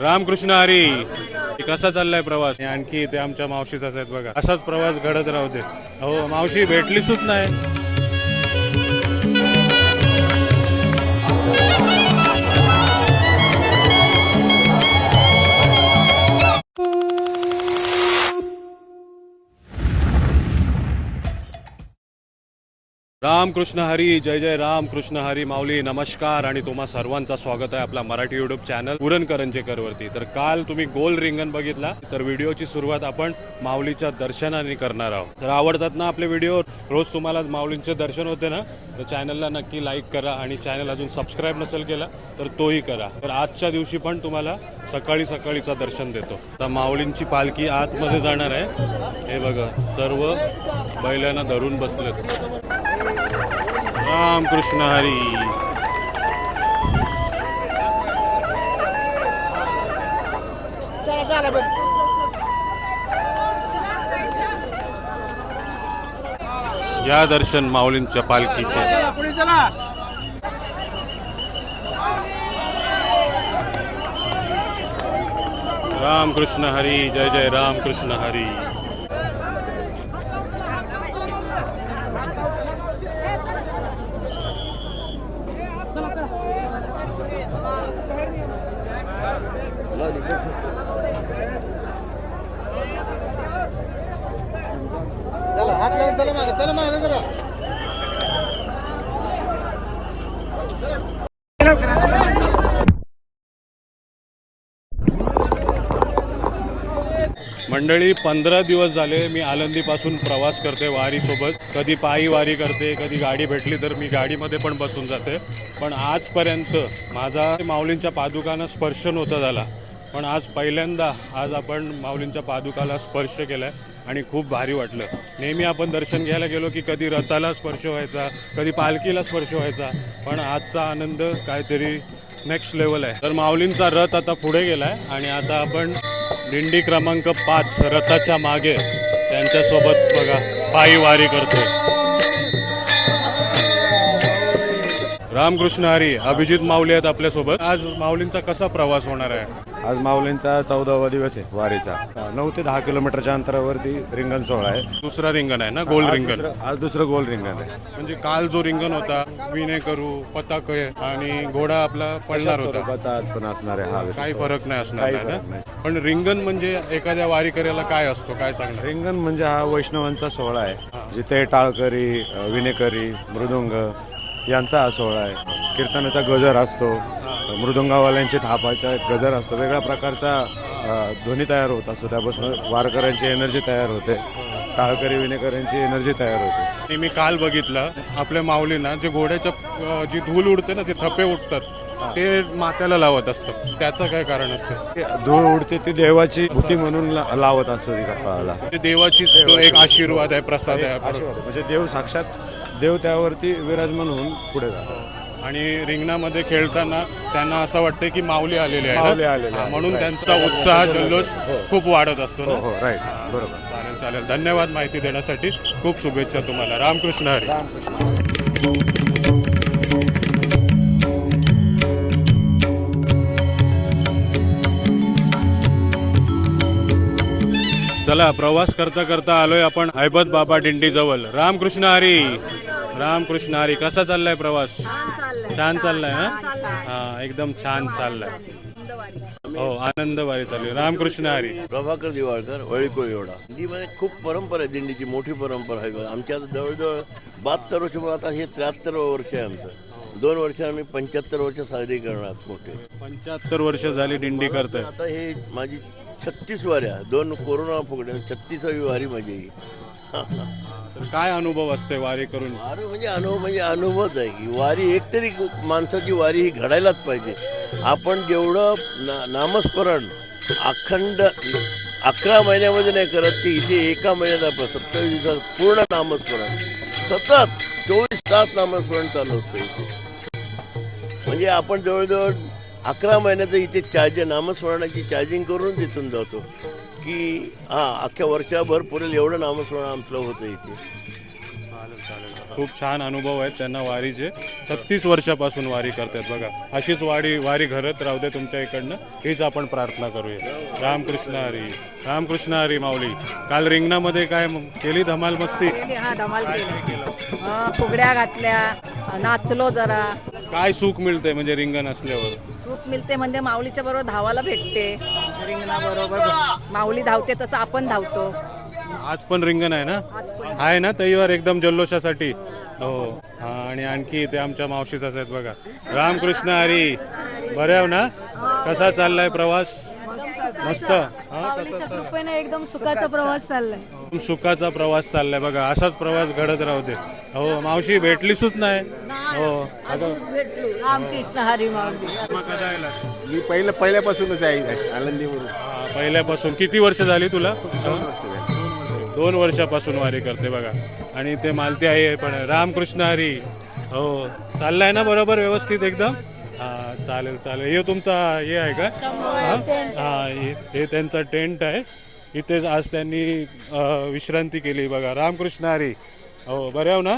रामकृष्ण हरी. कसा चाललाय प्रवास? आणखी इथे आमच्या मावशीचाच आहेत बघा. असाच प्रवास घडत राहू दे. हो मावशी भेटलीच नाही. रामकृष्ण हरी जय जय रामकृष्ण हरी माऊली नमस्कार आणि तुम्हा सर्वांचा स्वागत आहे आपला मराठी युट्यूब चॅनल पुरणकरंजेकर वरती तर काल तुम्ही गोल रिंगण बघितला तर व्हिडिओची सुरुवात आपण माऊलीच्या दर्शनाने करणार आहोत. तर आवडतात ना आपले व्हिडिओ? रोज तुम्हाला माऊलींचे दर्शन होते ना तर चॅनलला नक्की लाईक करा आणि चॅनल अजून सबस्क्राईब नसेल केला तर तोही करा. तर आजच्या दिवशी पण तुम्हाला सकाळी सकाळीचा दर्शन देतो. तर माऊलींची पालखी आतमध्ये जाणार आहे. हे बघा सर्व बैलांना धरून बसलेत. रामकृष्ण हरी। चला चला बरं. या दर्शन माऊलींच्या पालखीचे. चला रामकृष्ण हरी जय जय रामकृष्ण हरी। चला मागे मागे जरा. मंडळी पंधरा दिवस झाले मी आळंदीपासून प्रवास करते वारीसोबत. कधी पायी वारी करते कधी गाडी भेटली तर मी गाडीमध्ये पण बसून जाते. पण आजपर्यंत माझा माऊलींच्या पादुकांना स्पर्श नव्हता झाला. पण आज पहिल्यांदा आज आपण माऊलींच्या पादुकाला स्पर्श केला आहे आणि खूप भारी वाटलं. नेहमी आपण दर्शन घ्यायला गेलो की कधी रथाला स्पर्श व्हायचा कधी पालखीला स्पर्श व्हायचा पण आजचा आनंद काहीतरी नेक्स्ट लेवल आहे. तर माऊलींचा रथ आता पुढे गेलाय आणि आता आपण दिंडी क्रमांक पाच रथाच्या मागे त्यांच्यासोबत बघा पायी वारी करतोय. रामकृष्ण हरी अभिजित माऊली आहेत आपल्यासोबत. आज माऊलींचा कसा प्रवास होणार आहे? आज माऊलींचा चौदावा दिवस आहे वारीचा. नऊ ते दहा किलोमीटरच्या अंतरावरती रिंगण सोहळा आहे. दुसरा रिंगण आहे ना गोल रिंगण? आज दुसरं गोल रिंगण आहे. म्हणजे काल जो रिंगण होता विणे करू पताक आणि घोडा आपला पडणार होता. आज पण असणार आहे हा काही फरक नाही असणार ना. पण रिंगण म्हणजे एखाद्या वारीकऱ्याला काय असतो काय सांगणार? रिंगण म्हणजे हा वैष्णवांचा सोहळा आहे जिथे टाळकरी अ, विणेकरी मृदुंग यांचा हा सोहळा आहे. कीर्तनाचा गजर असतो मृदुंगावाल्यांची थापाचा एक गजर असतो. वेगळ्या प्रकारचा ध्वनी तयार होत असतो. त्यापासून वारकऱ्यांची एनर्जी तयार होते. टाळकरी विणेकऱ्यांची एनर्जी तयार होते. आणि मी काल बघितलं आपल्या माऊलींना जे घोड्याच्या जी धूल उडते ना ते थपे उडतात ते मात्याला लावत असतं त्याचं काय कारण असतं? धूळ उडते ती देवाची भूती म्हणून लावत असतो ते देवाचीच एक आशीर्वाद आहे प्रसाद आहे. म्हणजे देव साक्षात देव त्यावरती विराजमान होऊन पुढे जातो. आणि रिंगणामध्ये खेळताना त्यांना असं वाटतं की माऊली आलेले आहे माऊली ना? आलेले हा, आहे. म्हणून Right. त्यांचा उत्साह जल्लोष हो. खूप वाढत असतो हो ना हो. राईट बरोबर. चालेल चालेल. धन्यवाद माहिती देण्यासाठी. खूप शुभेच्छा तुम्हाला. रामकृष्ण हरी. चला प्रवास करता करता आलोय आपण हैबत बाबा दिंडी जवळ. रामकृष्ण हरी. रामकृष्ण हरी कसा चाललाय प्रवास? छान चाललाय हा? एकदम छान चाललाय. हो आनंदवारी चालू आहे. रामकृष्ण हरी. प्रभाकर दिवाळकर वळीकोळी एवढा. दिंडीमध्ये खूप परंपरा आहे दिंडीची मोठी परंपरा आहे. आमच्या जवळजवळ बहात्तर वर्ष आता हे त्र्याहत्तर वर्ष आहे आमचं. दोन वर्ष आम्ही पंच्याहत्तर वर्ष साजरी करणार मोठे. पंच्याहत्तर वर्ष झाली दिंडी करताय. आता हे माझी छत्तीस वाऱ्या. दोन कोरोना फुगड्या. छत्तीसावी वारी माझी ही. तर काय अनुभव असते वारी करून? वारी म्हणजे अनुभव म्हणजे अनुभवच आहे. की वारी एकतरी माणसाची वारी ही घडायलाच पाहिजे. आपण जेवढं ना नामस्मरण अखंड अकरा महिन्यामध्ये नाही करत ते इथे एका महिन्यात आपण सत्तावीस दिवसात पूर्ण नामस्मरण. सतत चोवीस तास नामस्मरण चालू असतं इथे. म्हणजे आपण जवळजवळ अकरा महिन्याचं इथे चार्ज नामस्मरणाची चार्जिंग करून तिथून जातो. की हा अख्ख्या वर्षभर पुरेल एवढं नामस्मरण आमचं होतं इथे. खूप छान अनुभव आहेत त्यांना वारीचे. छत्तीस वर्षापासून वारी करतात बघा. अशीच वारी वारी घरत राहू दे तुमच्या इकडनं. हीच आपण प्रार्थना करूया. रामकृष्ण हरी. रामकृष्ण हरी माऊली. काल रिंगणामध्ये काय केली धमाल मस्ती? हा धमाल केलं. हा, फुगड्या घातल्या. नाचलो जरा. काय सुख मिळतंय म्हणजे रिंगण असल्यावर? सूट मिळते म्हणजे माऊलीच्या बरोबर धावायला भेटते. रिंगणा बरोबर माऊली धावते तसं आपण धावतो. आज पण रिंगण आहे ना? आज पण आहे ना तैवार एकदम जल्लोषासाठी? हो. हा आणि आणखी इथे आमच्या मावशीचाच आहेत बघा. रामकृष्ण हरी. बरे आहो ना? कसा चाललाय प्रवास? मस्त. हा कृपेने एकदम सुखाचा प्रवास चाललाय. चाल- सुखाचा प्रवास चाललाय बघा. असाच प्रवास घडत राहू दे. हो मावशी भेटलीच नाही. हो. आता रामकृष्ण हरी माऊली. मग कसा आला? मी पहिलं पहिल्यापासूनच आहे आनंदीवरून. हा, पहिल्यापासून. किती वर्ष झाली तुला? दोन वर्षापासून वारी करते बघा. आणि ते मालती आहे पण रामकृष्ण हरी. हो. चाललाय ना बरोबर व्यवस्थित एकदम? हा चालेल चालेल. हे तुमचा हे आहे का? हा? हा हे हे त्यांचा टेंट आहे. इथेच आज त्यांनी अ, विश्रांती केली बघा. रामकृष्ण हरी. हो बरे आहो ना?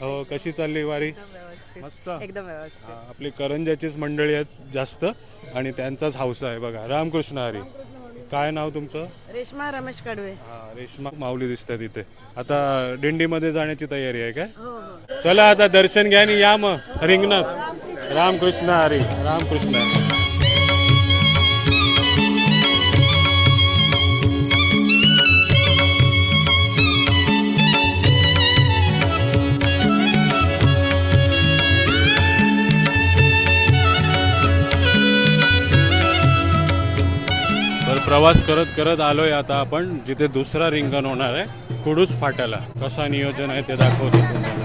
हो कशी चालली वारी? मस्त. एकदम व्यवस्थित. हा, आपली करंजाचीच मंडळी आहेत जास्त आणि त्यांचाच हौसा आहे. बघा रामकृष्ण हरी. काय नाव तुमचं? रेश्मा रमेश कडवे. हा रेश्मा माऊली दिसतात इथे. आता दिंडीमध्ये जाण्याची तयारी आहे काय? चला आता दर्शन घ्या आणि या मग. रिंगणात. रामकृष्ण हरी रामकृष्ण हरी. प्रवास करत करत आलोय आता आपण जिथे दुसरा रिंगण होणार आहे कुडूस फाट्याला. कसा नियोजन आहे ते दाखवतो तुम्हाला.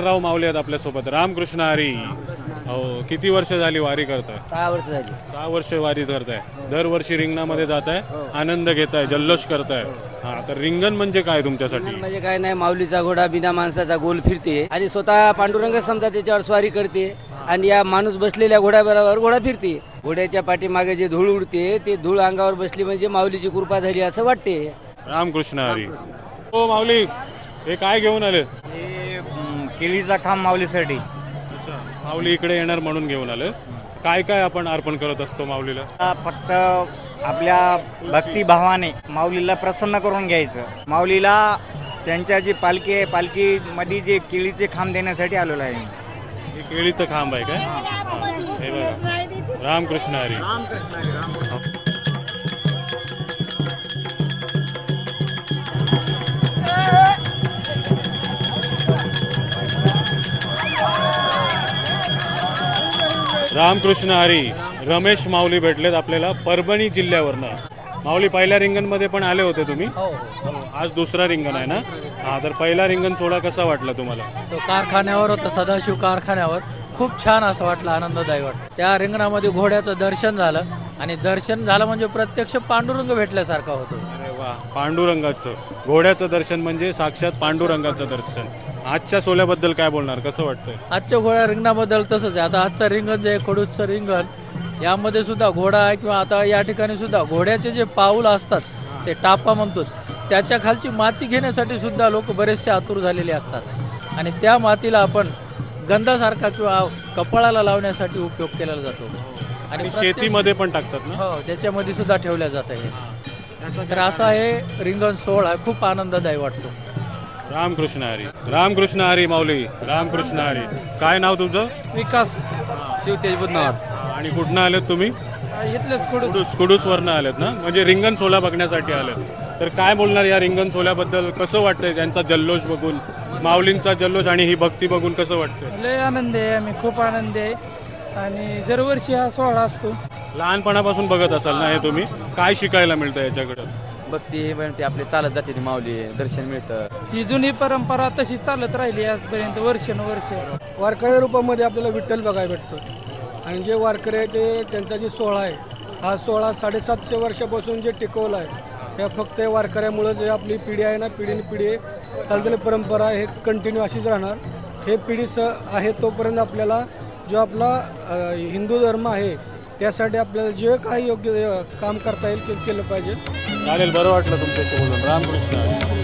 गोपालराव माऊली आहेत आपल्यासोबत. रामकृष्ण हरी. हो किती वर्ष झाली वारी करताय? सहा वर्ष झाली. सहा वर्ष वारी करताय दरवर्षी रिंगणामध्ये जाताय आनंद घेताय जल्लोष करताय. हा तर रिंगण म्हणजे काय तुमच्यासाठी? म्हणजे काय नाही माऊलीचा घोडा बिना माणसाचा गोल फिरते. आणि स्वतः पांडुरंग समजा त्याच्यावर स्वारी करते आणि या माणूस बसलेल्या घोड्याबरोबर घोडा फिरते. घोड्याच्या पाठीमागे जे धूळ उडते ते धूळ अंगावर बसली म्हणजे माऊलीची कृपा झाली असं वाटते. रामकृष्ण हरी. हो माऊली हे काय घेऊन आले? केळीचा खांब माऊलीसाठी. माऊली इकडे येणार म्हणून घेऊन आले. काय काय आपण अर्पण करत असतो माऊलीला? फक्त आपल्या भक्तिभावाने माऊलीला प्रसन्न करून घ्यायचं. माऊलीला त्यांच्या जी पालखी आहे पालखीमध्ये जे केळीचे खांब देण्यासाठी आलेलो आहे. मी. हे केळीचं खांब आहे काय? हे. बघा. रामकृष्ण हरी रामकृष्ण. हरी रमेश माऊली भेटलेत आपल्याला परभणी जिल्ह्यावरनं. माऊली पहिल्या रिंगणमध्ये पण आले होते तुम्ही? आज दुसरा रिंगण आहे ना? हा तर पहिला रिंगण सोहळा कसा वाटला तुम्हाला? तो कारखान्यावर होता सदाशिव कारखान्यावर. खूप छान असं वाटलं आनंददायी वाटलं. त्या रिंगणामध्ये घोड्याचं दर्शन झालं आणि दर्शन झालं म्हणजे प्रत्यक्ष पांडुरंग भेटल्यासारखा होतो. अरे वा पांडुरंगाचं. घोड्याचं दर्शन म्हणजे साक्षात पांडुरंगाचं दर्शन. आजच्या सोल्याबद्दल काय बोलणार? कसं वाटतंय? आजच्या घोड्या रिंगणाबद्दल तसंच आहे. आता आजचं रिंगण जे खडूसचं रिंगण यामध्ये सुद्धा घोडा आहे किंवा आता या ठिकाणी सुद्धा घोड्याचे जे पाऊल असतात ते टापा म्हणतो त्याच्या खालची माती घेण्यासाठी सुद्धा लोक बरेचसे आतुर झालेले असतात. आणि त्या मातीला आपण गंधासारखा किंवा कपाळाला लावण्यासाठी उपयोग केला जातो. आणि शेतीमध्ये पण टाकतात ना? हो त्याच्यामध्ये सुद्धा ठेवल्या जात आहे. तर असा हे रिंगण सोहळा खूप आनंददायी वाटतो. रामकृष्ण हरी. रामकृष्ण हरी माऊली. रामकृष्ण हरी. काय नाव तुमचं? विकास. शिवतेज बुधनावर आणि कुठनं आलेत तुम्ही? इथलेच कुठं कुडूस कुडूसवरनं आलेत ना? म्हणजे रिंगण सोला बघण्यासाठी आलेत. तर काय बोलणार या रिंगण सोल्याबद्दल कसं वाटतंय त्यांचा जल्लोष बघून? माऊलींचा जल्लोष आणि ही भक्ती बघून कसं वाटतंय? लय आनंद आहे आम्ही खूप आनंद आहे. आणि दरवर्षी हा सोहळा असतो. लहानपणापासून बघत असाल ना हे तुम्ही? काय शिकायला मिळतं याच्याकडं? भक्ती म्हणते आपली चालत जाते ती माऊली दर्शन मिळतं. ही जुनी परंपरा तशी चालत राहिली आजपर्यंत वर्षानुवर्ष. वारकरी रूपामध्ये आपल्याला विठ्ठल बघायला भेटतो. आणि जे वारकरी आहे ते त्यांचा जे सोहळा आहे हा सोहळा साडेसातशे वर्षापासून जे टिकवला आहे त्या फक्त या वारकऱ्यामुळं जे आपली पिढी आहे ना पिढीने पिढी चाललेली परंपरा हे कंटिन्यू अशीच राहणार. हे पिढी स आहे तोपर्यंत आपल्याला जो आपला हिंदू धर्म आहे त्यासाठी आपल्याला जे काही योग्य काम करता येईल ते केलं पाहिजे. चालेल बरं वाटलं तुमच्याशी बोलून. रामकृष्ण.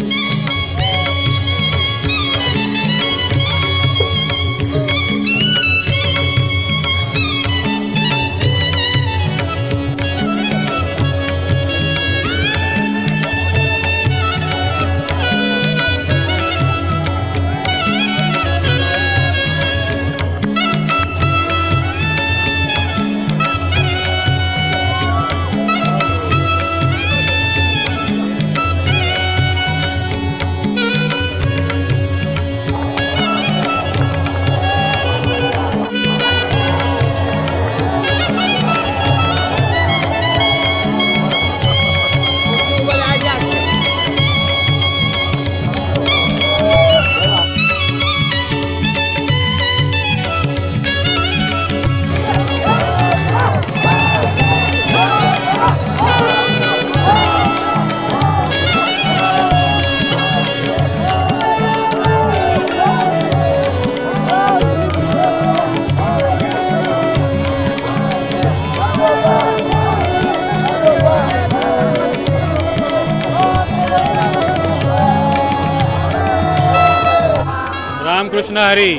कृष्ण हरी.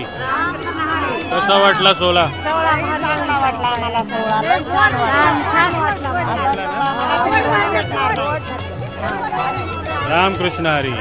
कसा वाटला सोला चांगला वाटला आम्हाला सोहळा? लय छान वाटला रामकृष्ण हरी.